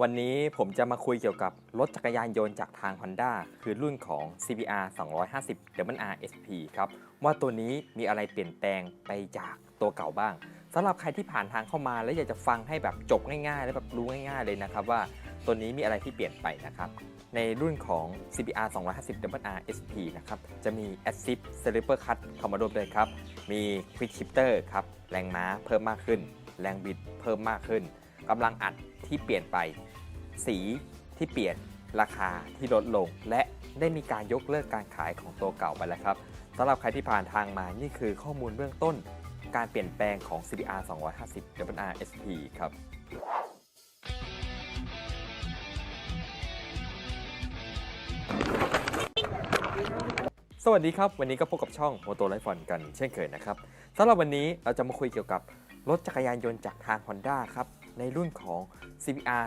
วันนี้ผมจะมาคุยเกี่ยวกับรถจักรยานยนต์จากทาง Honda คือรุ่นของ CBR 250 WR SP ครับ ว่าตัวนี้มีอะไรเปลี่ยนแปลงไปจากตัวเก่าบ้างสำหรับใครที่ผ่านทางเข้ามาแล้วอยากจะฟังให้แบบจบง่ายๆ และแบบรู้ง่าย ๆ เลยนะครับว่าตัวนี้มีอะไรที่เปลี่ยนไปนะครับ ในรุ่นของ CBR 250 WR SP นะครับ จะมี Assist Slipper Cut เข้ามาร่วมด้วยครับ มี Quick Shifter ครับ แรงม้าเพิ่มมากขึ้น แรงบิดเพิ่มมากขึ้น กำลังอัดที่เปลี่ยนไป สีที่เปลี่ยนราคาที่ลดลง และได้มีการยกเลิกการขายของตัวเก่าไปแล้วครับสำหรับใครที่ผ่านทางมานี่คือข้อมูลเบื้องต้น การเปลี่ยนแปลงของ CBR 250 WR SP ครับสวัสดีครับ วันนี้ก็พบกับช่อง Moto Life Fun กันเช่นเคยนะครับสำหรับวันนี้เราจะมาคุยเกี่ยวกับรถจักรยานยนต์จากทาง Honda ครับ ในรุ่นของ CBR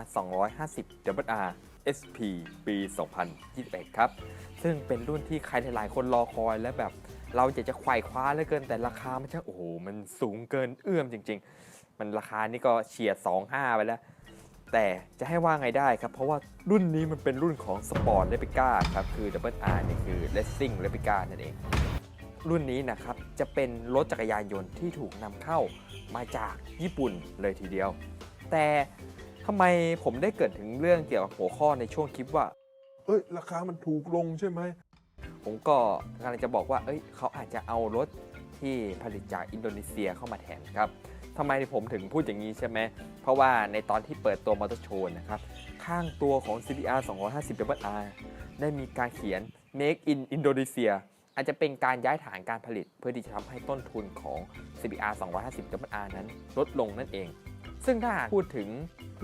250 WR SP ปี 2021 ครับ ซึ่งเป็นรุ่นที่ใครหลายๆ คนรอคอยและแบบเราอยากจะไขว่คว้าเหลือเกินแต่ราคาม่ใช่างโอ้โห มันสูงเกินเอื้อมจริง ๆ มันราคานี่ก็เฉียด 25 ไปแล้ว แต่จะให้ว่าไงได้ครับ เพราะว่ารุ่นนี้มันเป็นรุ่นของ Sport Replica ครับ คือ Double R นี่คือ Racing Replica นั่นเอง รุ่นนี้นะครับ จะเป็นรถจักรยานยนต์ที่ถูกนำเข้ามาจากญี่ปุ่นเลยทีเดียว แต่ทำไมผมได้เกริดถึงเรื่องเกี่ยวกับหัวข้อในช่วงคลิปว่า เอ้ยราคามันถูกลงใช่ไหม ผมก็กำลังจะบอกว่า เอ้ยเขาอาจจะเอารถที่ผลิตจากอินโดนีเซียเข้ามาแทนครับทำไมผมถึงพูดอย่างนี้ใช่ไหม เพราะว่าในตอนที่เปิดตัวมอเตอร์โชว์นะครับ ข้างตัวของ CBR 250 WR ได้มีการเขียน Make in Indonesia อาจจะเป็นการย้ายฐานการผลิต เพื่อที่จะทำให้ต้นทุนของ CBR 250 WR นั้นลดลงนั่นเอง ซึ่งถ้าหากพูดถึง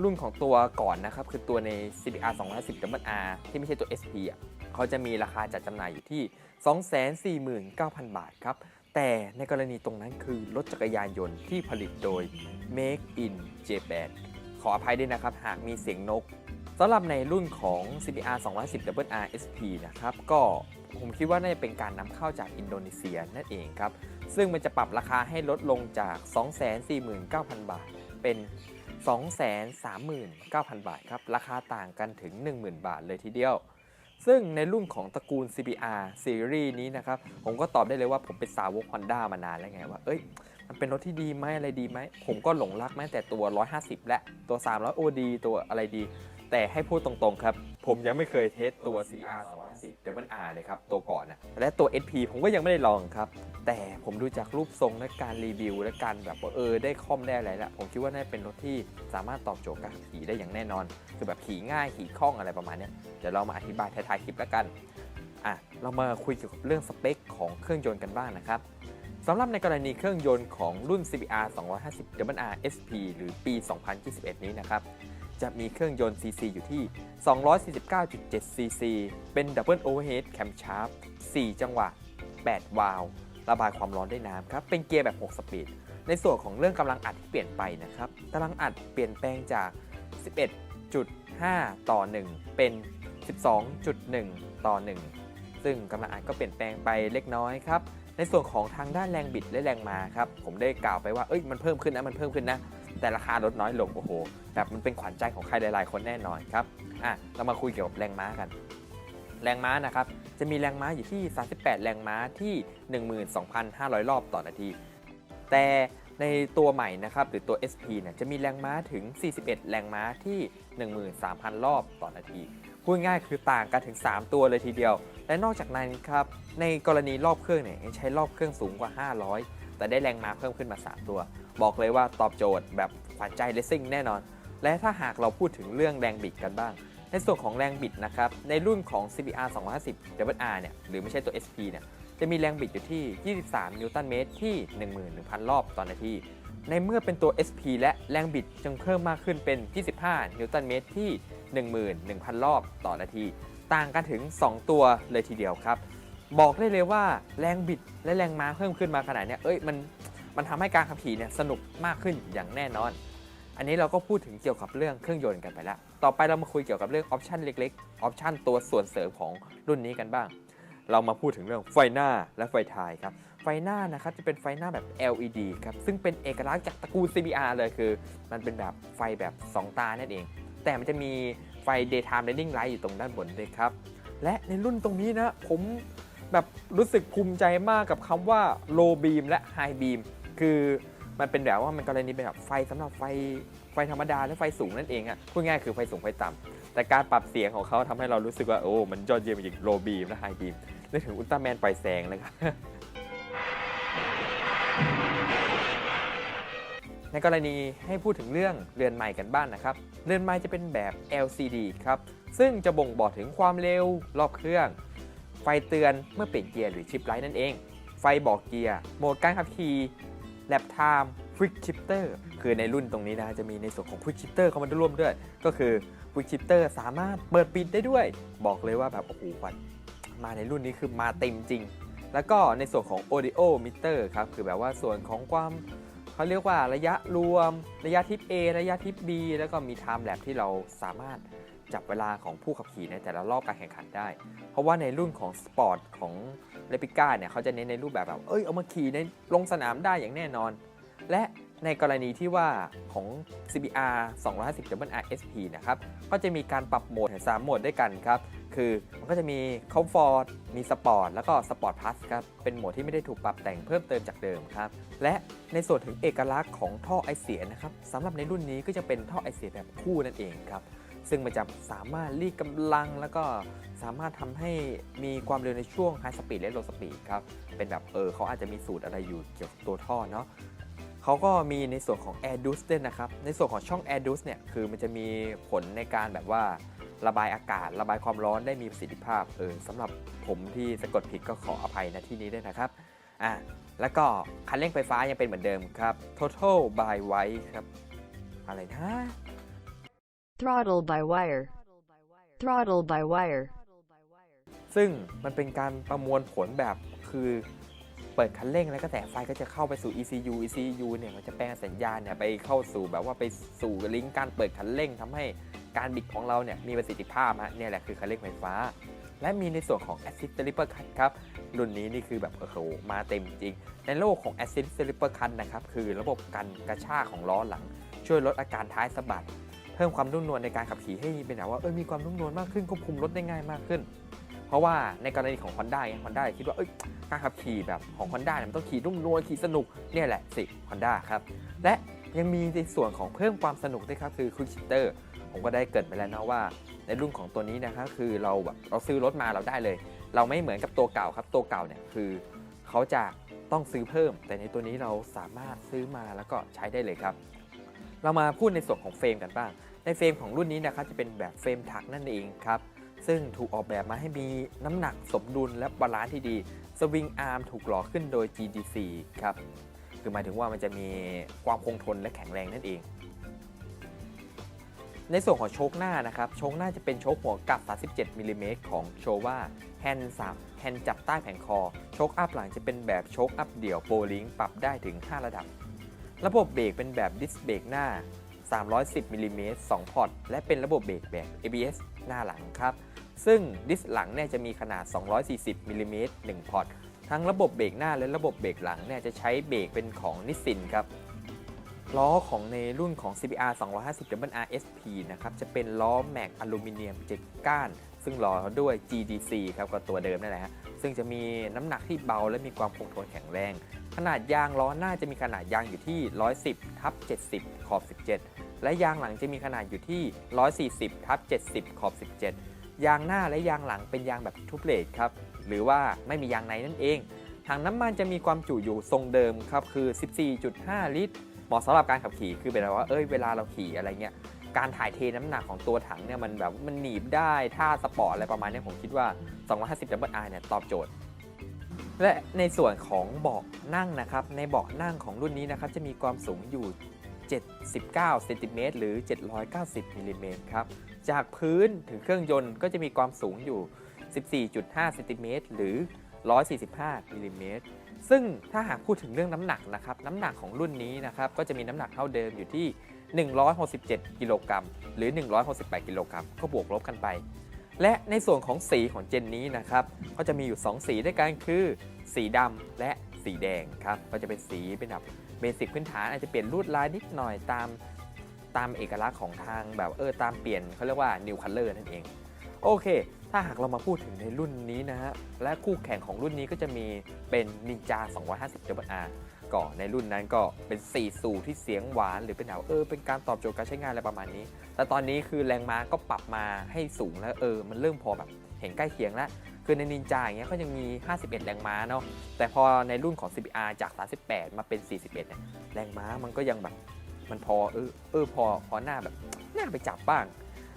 รุ่นของตัวก่อนนะครับ คือตัวใน CBR 250 WR ที่ไม่ใช่ตัว SP อะเขาจะมีราคาจัดจำหน่ายอยู่ที่ 249,000 บาทครับ แต่ในกรณีตรงนั้นคือรถจักรยานยนต์ที่ผลิตโดย Make in Japan ขออภัยด้วยนะครับ หากมีเสียงนกสำหรับในรุ่นของ CBR 210 WR SP นะครับ ก็ผมคิดว่าน่าจะเป็นการนำเข้าจากอินโดนีเซียนั่นเองครับ ซึ่งมันจะปรับราคาให้ลดลงจาก 249,000 บาท เป็น 239,000 บาทครับ ราคาต่างกันถึง 10,000 บาทเลยทีเดียว ซึ่งในรุ่นของตระกูล CBR ซีรีส์นี้นะครับ ผมก็ตอบได้เลยว่าผมเป็นสาวก Honda มานานแล้วไงว่า เอ้ย มันเป็นรถที่ดีไหมอะไรดีไหม ผมก็หลงรักแม้แต่ตัว 150 และตัว 300 OD ตัวอะไรดี แต่ให้พูดตรงๆครับ ผมยังไม่เคยเทสตัว CR 210 Double R เลยครับ ตัวก่อนนะและตัว SP ผมก็ยังไม่ได้ลองครับ แต่ผมดูจากรูปทรงและการรีวิว และการแบบว่าเออได้คอมได้อะไรล้วผมคิดว่าน่าจะเป็นรถที่สามารถตอบโจทย์การขี่ได้อย่างแน่นอน คือแบบขี่ง่ายขี่คล่องอะไรประมาณนี้เดี๋ยวเรามาอธิบายท้ายๆคลิปแล้วกันอะเรามาคุยเกี่ยวกับเรื่องสเปคของเครื่องยนต์กันบ้างนะครับสำหรับในกรณีเครื่องยนต์ของรุ่น CBR 250 WR SP หรือปี 2021 นี้นะครับ จะมีเครื่องยนต์ CC อยู่ที่ 249.7 cc เป็น Double Overhead Camshaft 4จังหวะ 8 วาล์ว ระบายความร้อนด้วยน้ำครับ เป็นเกียร์แบบ 6 สปีด ในส่วนของเรื่องกำลังอัดที่เปลี่ยนไปนะครับกำลังอัดเปลี่ยนแปลงจาก 11.5 ต่อ 1 เป็น 12.1 ต่อ 1 ซึ่งกำลังอัดก็เปลี่ยนแปลงไปเล็กน้อยครับ ในส่วนของทางด้านแรงบิดและแรงมาครับ ผมได้กล่าวไปว่าเอ้ยมันเพิ่มขึ้นนะมันเพิ่มขึ้นนะ แต่ราคาลดน้อยลงโอ้โหแบบมันเป็นขวัญใจของใครหลาย ๆ คนแน่นอนครับอะเรามาคุยเกี่ยวกับแรงม้ากัน แรงม้านะครับ จะมีแรงม้าอยู่ที่ 38 แรงม้าที่ 12,500 รอบต่อนาที แต่ในตัวใหม่นะครับหรือตัว SP เนี่ยจะมีแรงม้าถึง 41 แรงม้าที่ 13,000 รอบต่อนาที พูดง่ายคือต่างกันถึง 3 ตัวเลยทีเดียว และนอกจากนั้นครับในกรณีรอบเครื่องเนี่ยใช้รอบเครื่องสูงกว่า 500 แต่ได้แรงม้าเพิ่มขึ้นมา 3 ตัว บอกเลยว่าตอบโจทย์แบบขวัญใจเลสซิ่งแน่นอน และถ้าหากเราพูดถึงเรื่องแรงบิดกันบ้าง ในส่วนของแรงบิดนะครับ ในรุ่นของ CBR 250 WR เนี่ย หรือไม่ใช่ตัว SP เนี่ย จะมีแรงบิดอยู่ที่ 23 นิวตันเมตรที่ 11,000 รอบต่อนาที ในเมื่อเป็นตัว SP และแรงบิดจึงเพิ่มมากขึ้นเป็น 25 นิวตันเมตรที่ 11,000 รอบต่อนาที ต่างกันถึง 2 ตัวเลยทีเดียวครับ บอกได้เลยว่าแรงบิดและแรงม้าเพิ่มขึ้นมาขนาดเนี้ยเอ้ย มัน มันทำให้การขับขี่เนี่ยสนุกมากขึ้นอย่างแน่นอน อันนี้เราก็พูดถึงเกี่ยวกับเรื่องเครื่องยนต์กันไปแล้ว ต่อไปเรามาคุยเกี่ยวกับเรื่องออปชันเล็กๆออปชันตัวส่วนเสริมของรุ่นนี้กันบ้าง เรามาพูดถึงเรื่องไฟหน้าและไฟท้ายครับ ไฟหน้านะครับจะเป็นไฟหน้าแบบ LED ครับ ซึ่งเป็นเอกลักษณ์จากตระกูล CBR เลยคือ มันเป็นแบบไฟแบบ 2 ตานั่นเอง แต่มันจะมีไฟ daytime running light อยู่ตรงด้านบนด้วยครับ และในรุ่นตรงนี้นะผมแบบรู้สึกภูมิใจมากกับคำว่า low beam และ high beam คือ มันเป็นแบบว่ามันกรณีเป็นแบบไฟสำหรับไฟไฟธรรมดาและไฟสูงนั่นเองอะพูดง่ายคือไฟสูงไฟต่ำแต่การปรับเสียงของเขาทำให้เรารู้สึกว่าโอ้มันยอดเยี่ยมจริง low beam และ high beam นึกถึงอุลตร้าแมนปล่อยแสงเลยครับในกรณีให้พูดถึงเรื่องเรือนไม้กันบ้างนนะครับ เรือนไม้จะเป็นแบบ LCD ครับ ซึ่งจะบ่งบอกถึงความเร็วรอบเครื่อง ไฟเตือนเมื่อเปลี่ยนเกียร์หรือชิปไลท์นั่นเอง ไฟบอกเกียร์ โหมดการขับขี่ แลปไทม์ควิกชิปเตอร์คือในรุ่นตรงนี้นะจะมีในส่วนของควิกชิปเตอร์เข้ามาร่วมด้วย ก็คือควิกชิปเตอร์สามารถเปิดปิดได้ด้วย บอกเลยว่าแบบโอ้โหวันมาในรุ่นนี้คือมาเต็มจริง แล้วก็ในส่วนของ audio meter ครับคือแบบว่าส่วนของความเขาเรียกว่าระยะรวม ระยะทิป A ระยะทิป B แล้วก็มี time lap ที่เราสามารถ จับเวลาของผู้ขับขี่ในแต่ละรอบการแข่งขันได้ เพราะว่าในรุ่นของสปอร์ตของเลปิก้าเนี่ยเขาจะเน้นในรูปแบบแบบ เอ้ยเอามาขี่ในลงสนามได้อย่างแน่นอน และในกรณีที่ว่าของ CBR 250 WRSP นะครับ ก็จะมีการปรับโหมดถึง3โหมดด้วยกันครับ คือมันก็จะมี Comfort มี Sport แล้วก็ Sport Plus ครับ เป็นโหมดที่ไม่ได้ถูกปรับแต่งเพิ่มเติมจากเดิมครับ และในส่วนถึงเอกลักษณ์ของท่อไอเสียนะครับสำหรับในรุ่นนี้ก็จะเป็นท่อไอเสียแบบคู่นั่นเองครับ ซึ่งมันจะสามารถรีดกำลังแล้วก็สามารถทำให้มีความเร็วในช่วง High Speed และ Low Speed ครับ เป็นแบบเออเขาอาจจะมีสูตรอะไรอยู่เกี่ยวกับตัวท่อเนาะเขาก็มีในส่วนของ Air d u c e ด้วยนะครับ ในส่วนของช่อง Air d u c e เนี่ยคือมันจะมีผลในการแบบว่าระบายอากาศ ระบายความร้อนได้มีประสิทธิภาพเออสำหรับผมที่สะกดผิดก็ขออภัยณที่นี้ด้วยนะครับอะแล้วก็คันเร่งไฟฟ้ายังเป็นเหมือนเดิมครับ Total by White ครับ อะไรนะ Throttle by wire. Throttle by wire. ซึ่งมันเป็นการประมวลผลแบบคือเปิดคันเร่งแล้วก็แต่ไฟก็จะเข้าไปสู่ ECU ECU เนี่ยมันจะแปลงสัญญาณเนี่ยไปเข้าสู่แบบว่าไปสู่ลิงก์การเปิดคันเร่งทำให้การบิดของเราเนี่ยมีประสิทธิภาพฮะเนี่ยแหละคือคันเร่งไฟฟ้า และมีในส่วนของ Assist Slipper Cut ครับ รุ่นนี้นี่คือแบบโอ้โหมาเต็มจริง ในระบบของ Assist Slipper Cut นะครับคือระบบกันกระชากของล้อหลัง ช่วยลดอาการท้ายสะบัด เพิ่มความนุ่มนวลในการขับขี่ให้เป็นแบบว่าเออมีความนุ่มนวลมากขึ้นควบคุมรถได้ง่ายมากขึ้น เพราะว่าในกรณีของ Honda ไง Honda คิดว่าเอ้ยการขับขี่แบบของ Honda เนี่ยมันต้องขี่นุ่มนวลขี่สนุกเนี่ยแหละสิ Honda ครับ และยังมีในส่วนของเพิ่มความสนุกด้วยครับคือ Quick Shifter ผมก็ได้เกิดไปแล้วนะว่า ในรุ่นของตัวนี้นะครับคือเราแบบเราซื้อรถมาเราได้เลย เราไม่เหมือนกับตัวเก่าครับตัวเก่าเนี่ยคือเขาจะต้องซื้อเพิ่ม แต่ในตัวนี้เราสามารถซื้อมาแล้วก็ใช้ได้เลยครับ เรามาพูดในส่วนของเฟรมกันบ้าง ในเฟรมของรุ่นนี้นะครับจะเป็นแบบเฟรมถักนั่นเองครับ ซึ่งถูกออกแบบมาให้มีน้ำหนักสมดุลและบาลานซ์ที่ดี สวิงอาร์มถูกหล่อขึ้นโดย GDC ครับ คือหมายถึงว่ามันจะมีความคงทนและแข็งแรงนั่นเอง ในส่วนของโชคหน้านะครับ โชคหน้าจะเป็นโชคหัวกับ 37มิลลิเมตรของโชว่าแฮนด์3แฮนด์จับใต้แผงคอ โชคอัพหลังจะเป็นแบบโชคอัพเดี่ยวโปลิงปรับได้ถึง 5 ระดับ ระบบเบรกเป็นแบบดิสเบรกหน้า 310มิลลิเมตร2พอร์ต และเป็นระบบเบรกแบบ ABS หน้าหลังครับ ซึ่งดิสหลังเนี่ยจะมีขนาด 240มิลลิเมตร1พอร์ต ทั้งระบบเบรกหน้าและระบบเบรกหลังเนี่ยจะใช้เบรกเป็นของนิสสินครับ ล้อของในรุ่นของ CBR 250 RSP นะครับ จะเป็นล้อแม็กอลูมิเนียม7ก้าน ซึ่งล้อด้วย GDC ครับก็ตัวเดิมนั่นแหละฮะ ซึ่งจะมีน้ำหนักที่เบาและมีความคงทนแข็งแรง ขนาดยางล้อหน้าจะมีขนาดยางอยู่ที่ 110ทับ70 ขอบ 17 และยางหลังจะมีขนาดอยู่ที่ 140ทับ70 ขอบ 17 ยางหน้าและยางหลังเป็นยางแบบทุบเลดครับ หรือว่าไม่มียางในนั่นเอง ถังน้ำมันจะมีความจุอยู่ทรงเดิมครับคือ 14.5 ลิตร เหมาะสำหรับการขับขี่ คือเป็นว่า เอ้ย เวลาเราขี่อะไรเงี้ย การถ่ายเทน้ำหนักของตัวถังเนี่ยมันแบบมันหนีบได้ท่าสปอร์ตอะไรประมาณนี้ผมคิดว่า 250 WR เนี่ยตอบโจทย์ และในส่วนของเบาะนั่งนะครับ ในเบาะนั่งของรุ่นนี้นะครับ จะมีความสูงอยู่ 79เซนติเมตรหรือ 790มิลลิเมตรครับ จากพื้นถึงเครื่องยนต์ก็จะมีความสูงอยู่ 14.5เซนติเมตรหรือ 145มิลลิเมตรซึ่งถ้าหากพูดถึงเรื่องน้ำหนักนะครับ น้ำหนักของรุ่นนี้นะครับ ก็จะมีน้ำหนักเท่าเดิมอยู่ที่ 167 กิโลกรัมหรือ 168 กิโลกรัมก็บวกลบกันไป และในส่วนของสีของเจนนี้นะครับก็จะมีอยู่ 2 สีด้วยกันคือสีดำและสีแดงครับก็จะเป็นสีเป็นแบบเบสิกพื้นฐานอาจจะเปลี่ยนลวดลายนิดหน่อยตามตามเอกลักษณ์ของทางแบบเออตามเปลี่ยนเขาเรียกว่า new color นั่นเอง โอเค ถ้าหากเรามาพูดถึงในรุ่นนี้นะฮะและคู่แข่งของรุ่นนี้ก็จะมีเป็น Ninja 250 WR ก็ในรุ่นนั้นก็เป็น 4 สูที่เสียงหวาน หรือเป็นแบบเออเป็นการตอบโจทย์การใช้งานอะไรประมาณนี้ แต่ตอนนี้คือแรงม้าก็ปรับมาให้สูงแล้วเออ มันเริ่มพอแบบเห็นใกล้เคียงแล้ว คือในนินจาอย่างเงี้ยก็ยังมี 51 แรงม้าเนาะแต่พอในรุ่นของ CBR จาก 38 มาเป็น 41เนี่ยแรงม้ามันก็ยังแบบมันพอเออเออพอพอหน้าแบบหน้าไปจับบ้าง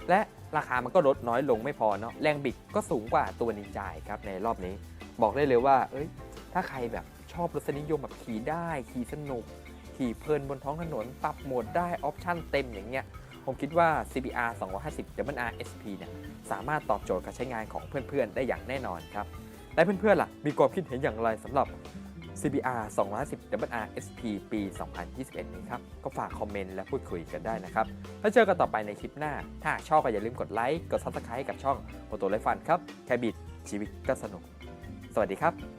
และราคามันก็ลดน้อยลงไม่พอเนาะแรงบิดก็สูงกว่าตัวนินจาครับในรอบนี้ บอกได้เลยว่า เอ้ยถ้าใครแบบ อบรสนิยมแบบขี่ได้ ขี่สนุก ขี่เพลินบนท้องถนน ปรับโหมดได้ ออปชั่นเต็มอย่างเงี้ย ผมคิดว่า CBR 250 WR SP เนี่ย สามารถตอบโจทย์การใช้งานของเพื่อนๆ ได้อย่างแน่นอนครับ และเพื่อนๆ ล่ะ มีความคิดเห็นอย่างไรสำหรับ CBR 250 WR SP ปี 2021 นี้ครับ ก็ฝากคอมเมนต์และพูดคุยกันได้นะครับแล้วเจอกันต่อไปในคลิปหน้า ถ้าชอบก็อย่าลืมกดไลค์ กด Subscribe กับช่องโ o โตไลฟันครับ แค่บิดชีวิตก็สนุก สวัสดีครับ